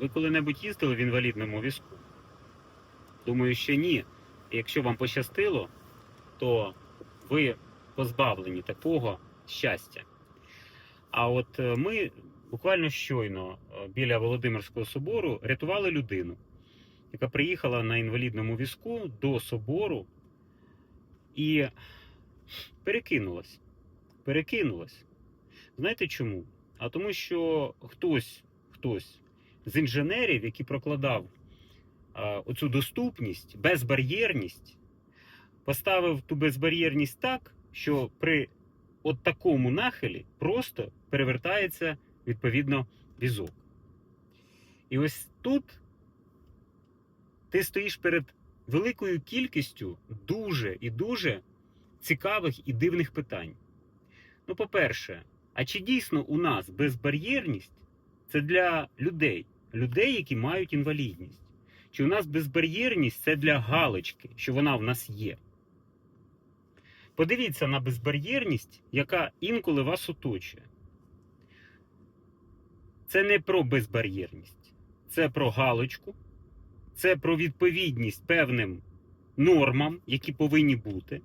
Ви коли-небудь їздили в інвалідному візку? Думаю, що ні. Якщо вам пощастило, то ви позбавлені такого щастя. А от е, ми буквально щойно е, біля Володимирського собору рятували людину, яка приїхала на інвалідному візку до собору і перекинулась. Перекинулась. Знаєте чому? А тому, що хтось, хтось з інженерів, який прокладав а, оцю доступність, безбар'єрність, поставив ту безбар'єрність так, що при от такому нахилі просто перевертається відповідно візок. І ось тут ти стоїш перед великою кількістю дуже і дуже цікавих і дивних питань. Ну, по-перше, а чи дійсно у нас безбар'єрність це для людей, людей, які мають інвалідність? Чи у нас безбар'єрність це для галочки, що вона в нас є? Подивіться на безбар'єрність, яка інколи вас оточує. Це не про безбар'єрність, це про галочку, це про відповідність певним нормам, які повинні бути.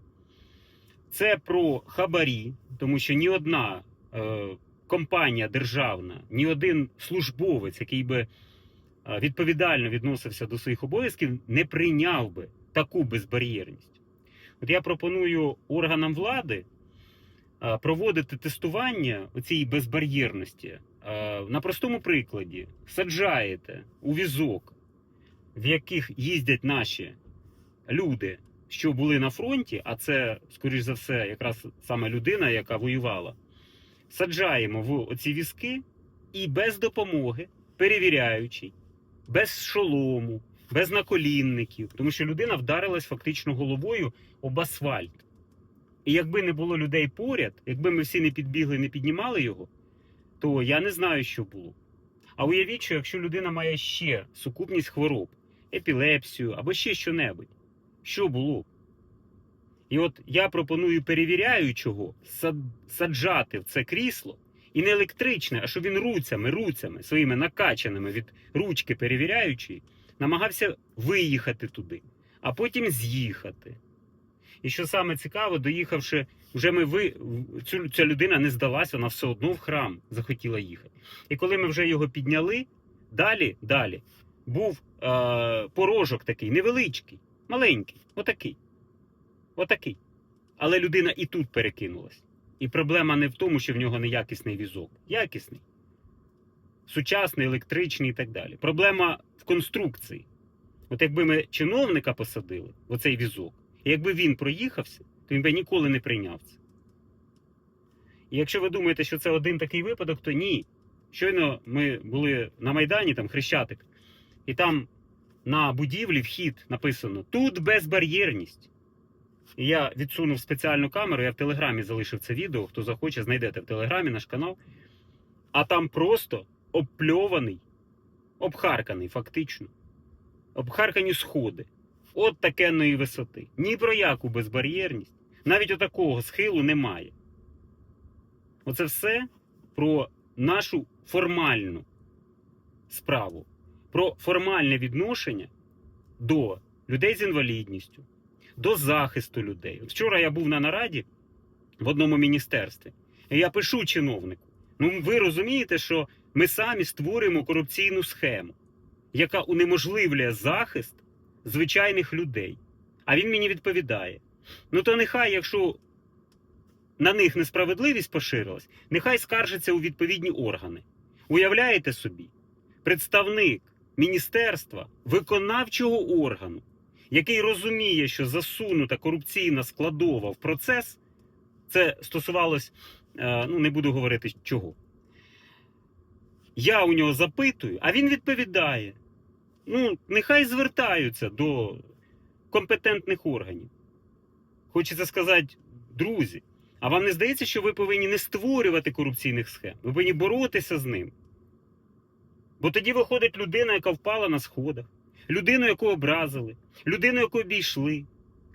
Це про хабарі, тому що ні одна е, компанія державна, ні один службовець, який би е, відповідально відносився до своїх обов'язків, не прийняв би таку безбар'єрність. От я пропоную органам влади е, проводити тестування цієї безбар'єрності е, на простому прикладі. Саджаєте у візок, в яких їздять наші люди, що були на фронті, а це, скоріш за все, якраз саме людина, яка воювала. Саджаємо в оці візки і без допомоги, перевіряючи, без шолому, без наколінників, тому що людина вдарилась фактично головою об асфальт. І якби не було людей поряд, якби ми всі не підбігли, не піднімали його, то я не знаю, що було. А уявіть, що якщо людина має ще сукупність хвороб, епілепсію або ще що-небудь, що було? І от я пропоную перевіряючого саджати в це крісло, і не електричне, а щоб він руцями, руцями, своїми накачаними від ручки перевіряючої, намагався виїхати туди, а потім з'їхати. І що саме цікаво, доїхавши, вже ми ви цю, ця людина не здалася, вона все одно в храм захотіла їхати. І коли ми вже його підняли, далі, далі був е, порожок такий невеличкий, маленький, отакий. Отакий. Але людина і тут перекинулась. І проблема не в тому, що в нього неякісний візок. Якісний. Сучасний, електричний і так далі. Проблема в конструкції. От якби ми чиновника посадили в оцей візок, і якби він проїхався, то він би ніколи не прийняв це. І якщо ви думаєте, що це один такий випадок, то ні. Щойно ми були на Майдані, там Хрещатик, і там на будівлі вхід написано Тут безбар'єрність. І я відсунув спеціальну камеру, я в Телеграмі залишив це відео. Хто захоче, знайдете в Телеграмі наш канал. А там просто обпльований, обхарканий, фактично. Обхаркані сходи. От такенної висоти. Ні про яку безбар'єрність. Навіть отакого схилу немає. Оце все про нашу формальну справу, про формальне відношення до людей з інвалідністю, до захисту людей. Вчора я був на нараді в одному міністерстві, і я пишу чиновнику: ну ви розумієте, що ми самі створюємо корупційну схему, яка унеможливлює захист звичайних людей. А він мені відповідає: ну то нехай, якщо на них несправедливість поширилась, нехай скаржиться у відповідні органи. Уявляєте собі, представник міністерства виконавчого органу, який розуміє, що засунута корупційна складова в процес, це стосувалось, е, ну не буду говорити чого. Я у нього запитую, а він відповідає: ну, нехай звертаються до компетентних органів. Хочеться сказати, друзі, а вам не здається, що ви повинні не створювати корупційних схем? Ви повинні боротися з ним. Бо тоді виходить людина, яка впала на сходах, людину, яку образили, людину, яку обійшли,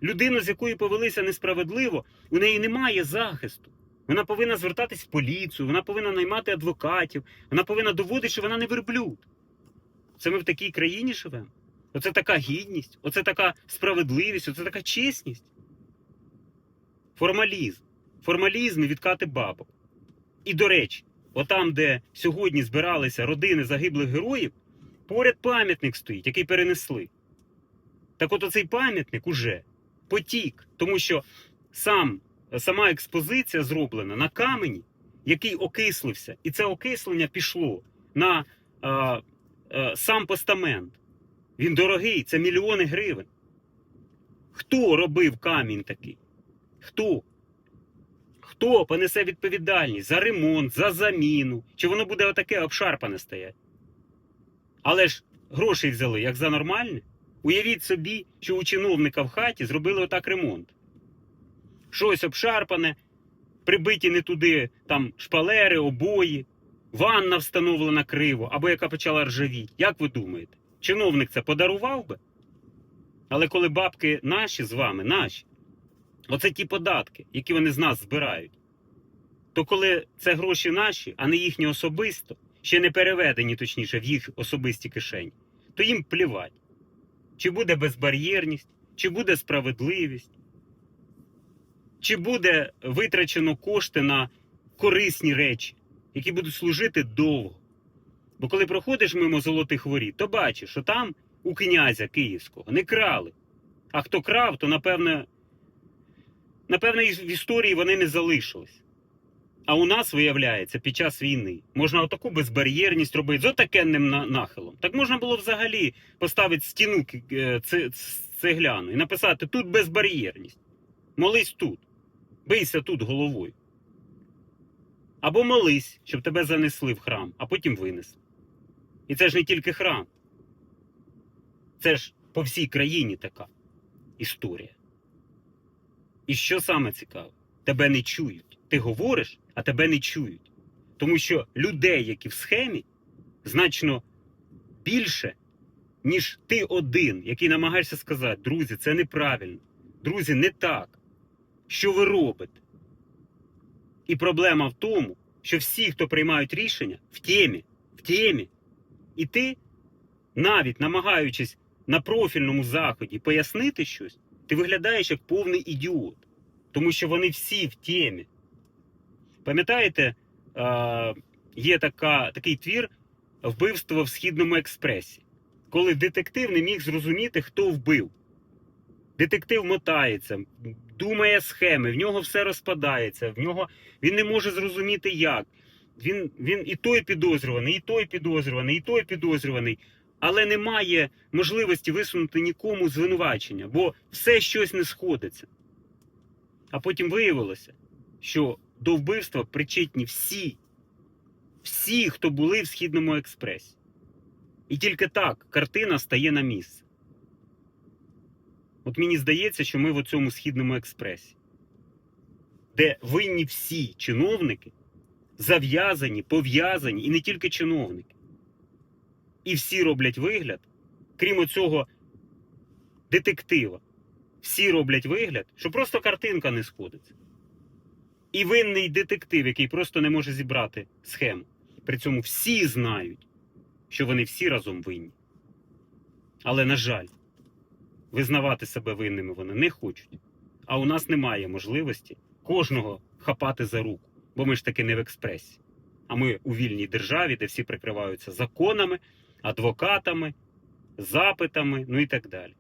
людину, з якою повелися несправедливо, у неї немає захисту. Вона повинна звертатись в поліцію, вона повинна наймати адвокатів, вона повинна доводити, що вона не верблюд. Це ми в такій країні живемо? Оце така гідність, оце така справедливість, оце така чесність. Формалізм. Формалізм і відкати бабок. І до речі, отам, де сьогодні збиралися родини загиблих героїв, поряд пам'ятник стоїть, який перенесли. Так от оцей пам'ятник уже потік, тому що сам, сама експозиція зроблена на камені, який окислився, і це окислення пішло на а, а, сам постамент. Він дорогий, це мільйони гривень. Хто робив камінь такий? Хто? Хто понесе відповідальність за ремонт, за заміну? Чи воно буде отаке обшарпане стоять? Але ж грошей взяли як за нормальне. Уявіть собі, що у чиновника в хаті зробили отак ремонт. Щось обшарпане, прибиті не туди там шпалери, обої, ванна встановлена криво, або яка почала ржавіти. Як ви думаєте? Чиновник це подарував би? Але коли бабки наші з вами, наші, оце ті податки, які вони з нас збирають, то коли це гроші наші, а не їхні особисто, ще не переведені, точніше, в їх особисті кишені, то їм плівать. Чи буде безбар'єрність, чи буде справедливість, чи буде витрачено кошти на корисні речі, які будуть служити довго. Бо коли проходиш мимо золотих воріт, то бачиш, що там у князя київського не крали. А хто крав, то напевне, напевне, в історії вони не залишились. А у нас, виявляється, під час війни можна отаку безбар'єрність робити з отакенним нахилом. Так можна було взагалі поставити стіну е, це- цегляну і написати тут безбар'єрність. Молись тут. Бийся тут головою. Або молись, щоб тебе занесли в храм, а потім винесли. І це ж не тільки храм. Це ж по всій країні така історія. І що саме цікаве? Тебе не чують. Ти говориш, а тебе не чують. Тому що людей, які в схемі, значно більше, ніж ти один, який намагаєшся сказати, друзі, це неправильно. Друзі, не так. Що ви робите? І проблема в тому, що всі, хто приймають рішення, в темі, в темі. І ти, навіть намагаючись на профільному заході пояснити щось, ти виглядаєш як повний ідіот. Тому що вони всі в темі. Пам'ятаєте, є така, такий твір Вбивство в Східному експресі, коли детектив не міг зрозуміти, хто вбив. Детектив мотається, думає схеми, в нього все розпадається, в нього він не може зрозуміти як. Він, він і той підозрюваний, і той підозрюваний, і той підозрюваний, але немає можливості висунути нікому звинувачення, бо все щось не сходиться. А потім виявилося, що до вбивства причетні всі, всі, хто були в Східному експресі. І тільки так картина стає на місце. От мені здається, що ми в цьому східному експресі, де винні всі чиновники, зав'язані, пов'язані, і не тільки чиновники. І всі роблять вигляд, крім оцього детектива, всі роблять вигляд, що просто картинка не сходиться. І винний детектив, який просто не може зібрати схему. При цьому всі знають, що вони всі разом винні. Але, на жаль, визнавати себе винними вони не хочуть. А у нас немає можливості кожного хапати за руку, бо ми ж таки не в експресі. А ми у вільній державі, де всі прикриваються законами, адвокатами, запитами, ну і так далі.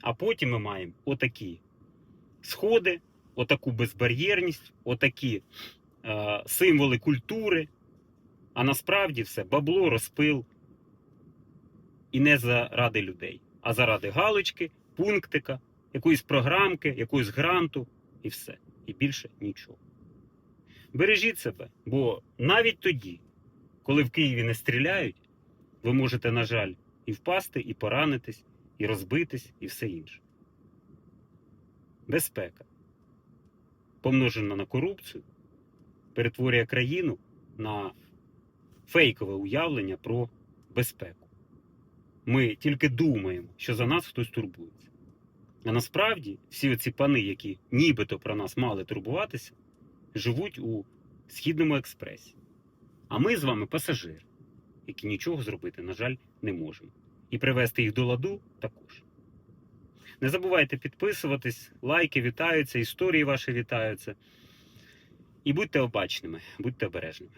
А потім ми маємо отакі сходи, отаку безбар'єрність, отакі е, символи культури. А насправді все бабло, розпил. І не заради людей, а заради галочки, пунктика, якоїсь програмки, якогось гранту і все. І більше нічого. Бережіть себе, бо навіть тоді, коли в Києві не стріляють, ви можете, на жаль, і впасти, і поранитись, і розбитись, і все інше. Безпека, помножена на корупцію, перетворює країну на фейкове уявлення про безпеку. Ми тільки думаємо, що за нас хтось турбується. А насправді всі оці пани, які нібито про нас мали турбуватися, живуть у Східному експресі. А ми з вами пасажири. які нічого зробити, на жаль, не можемо. І привести їх до ладу також. Не забувайте підписуватись, лайки вітаються, історії ваші вітаються. І будьте обачними, будьте обережними.